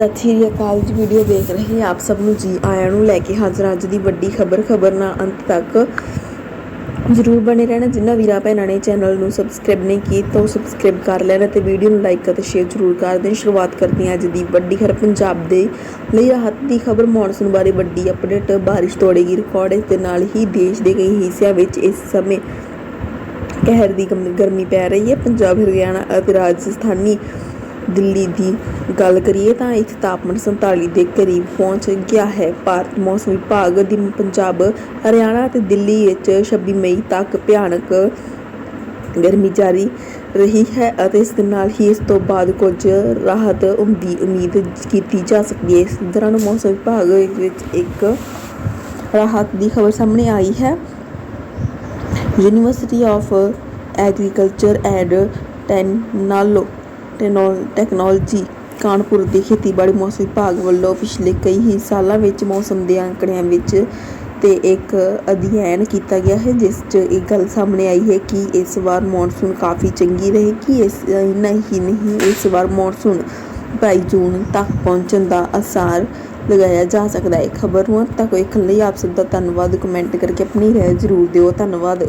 ਸਤਿ ਸ਼੍ਰੀ ਅਕਾਲ ਜੀ ਵੀਡੀਓ ਦੇਖ ਰਹੇ ਆਪ ਸਭ ਨੂੰ ਜੀ, ਆਇਆਂ ਨੂੰ ਲੈ ਕੇ ਹਾਜ਼ਰ ਅੱਜ ਦੀ ਵੱਡੀ ਖਬਰ ਖਬਰ ਨਾਲ ਅੰਤ ਤੱਕ। ਜਰੂਰ ਬਣੇ ਰਹਿਣਾ ਜਿਨ੍ਹਾਂ ਵੀਰਾਂ ਭੈਣਾਂ ਨੇ ਚੈਨਲ ਨੂੰ ਸਬਸਕ੍ਰਾਈਬ ਨਹੀਂ ਕੀਤਾ, ਉਹ ਸਬਸਕ੍ਰਾਈਬ ਕਰ ਲੈਣ ਅਤੇ ਵੀਡੀਓ ਨੂੰ ਲਾਈਕ ਅਤੇ ਸ਼ੇਅਰ ਜਰੂਰ ਕਰ ਦੇਣ। ਸ਼ੁਰੂਆਤ ਕਰਦੇ ਹਾਂ ਅੱਜ ਦੀ ਵੱਡੀ ਖਬਰ, ਪੰਜਾਬ ਦੇ ਲਈ ਰਾਹਤ ਦੀ ਖਬਰ। ਮੌਨਸੂਨ ਬਾਰੇ ਵੱਡੀ ਅਪਡੇਟ ਬਾਰਿਸ਼ ਤੋੜੇਗੀ ਰਿਕਾਰਡ ਇਸ ਦੇ ਨਾਲ ਹੀ ਦੇਸ਼ ਦੇ ਕਈ ਹਿੱਸਿਆਂ ਵਿੱਚ ਇਸ ਸਮੇਂ ਕਹਿਰ ਦੀ ਗਰਮੀ ਪੈ ਰਹੀ ਹੈ। ਪੰਜਾਬ, ਹਰਿਆਣਾ ਅਤੇ ਰਾਜਸਥਾਨੀ ਦਿੱਲੀ ਦੀ ਗੱਲ ਕਰੀਏ ਤਾਂ ਇੱਥੇ ਤਾਪਮਾਨ 47 ਦੇ ਕਰੀਬ ਪਹੁੰਚ ਗਿਆ ਹੈ। ਭਾਰਤ ਮੌਸਮ ਵਿਭਾਗ ਦੀ ਪੰਜਾਬ, ਹਰਿਆਣਾ ਅਤੇ ਦਿੱਲੀ ਵਿੱਚ 26 ਮਈ ਤੱਕ ਭਿਆਨਕ ਗਰਮੀ ਜਾਰੀ ਰਹੀ ਹੈ ਅਤੇ ਇਸ ਦੇ ਨਾਲ ਹੀ ਇਸ ਤੋਂ ਬਾਅਦ ਕੁਝ ਰਾਹਤ ਦੀ ਉਮੀਦ ਕੀਤੀ ਜਾ ਸਕਦੀ ਹੈ। ਇਸ ਦੌਰਾਨ ਮੌਸਮ ਵਿਭਾਗ ਵਿੱਚ ਇੱਕ ਰਾਹਤ ਦੀ ਖਬਰ ਸਾਹਮਣੇ ਆਈ ਹੈ। ਯੂਨੀਵਰਸਿਟੀ ਆਫ ਐਗਰੀਕਲਚਰ ਐਂਡ ਟੈਕਨਾਲੋ ਟੈਕਨੋਲੋਜੀ ਕਾਨਪੁਰ ਦੇ ਖੇਤੀਬਾੜੀ ਮੌਸਮ ਵਿਭਾਗ ਵੱਲੋਂ ਪਿਛਲੇ ਕਈ ਹੀ ਸਾਲਾਂ ਵਿੱਚ ਮੌਸਮ ਦੇ ਅੰਕੜਿਆਂ ਵਿੱਚ ਤੇ ਇੱਕ ਅਧਿਐਨ ਕੀਤਾ ਗਿਆ ਹੈ, ਜਿਸ 'ਚ ਇਹ ਗੱਲ ਸਾਹਮਣੇ ਆਈ ਹੈ ਕਿ ਇਸ ਵਾਰ ਮੌਨਸੂਨ ਕਾਫੀ ਚੰਗੀ ਰਹੇਗੀ। ਇਸ ਇੰਨਾ ਹੀ ਨਹੀਂ, ਇਸ ਵਾਰ ਮੌਨਸੂਨ 22 ਜੂਨ ਤੱਕ ਪਹੁੰਚਣ ਦਾ ਅਸਾਰ ਲਗਾਇਆ ਜਾ ਸਕਦਾ ਹੈ। ਖਬਰ ਨੂੰ ਤੱਕ ਵੇਖਣ ਲਈ ਆਪ ਸਭ ਦਾ ਧੰਨਵਾਦ। ਕਮੈਂਟ ਕਰਕੇ ਆਪਣੀ ਰਾਏ ਜ਼ਰੂਰ ਦਿਓ। ਧੰਨਵਾਦ।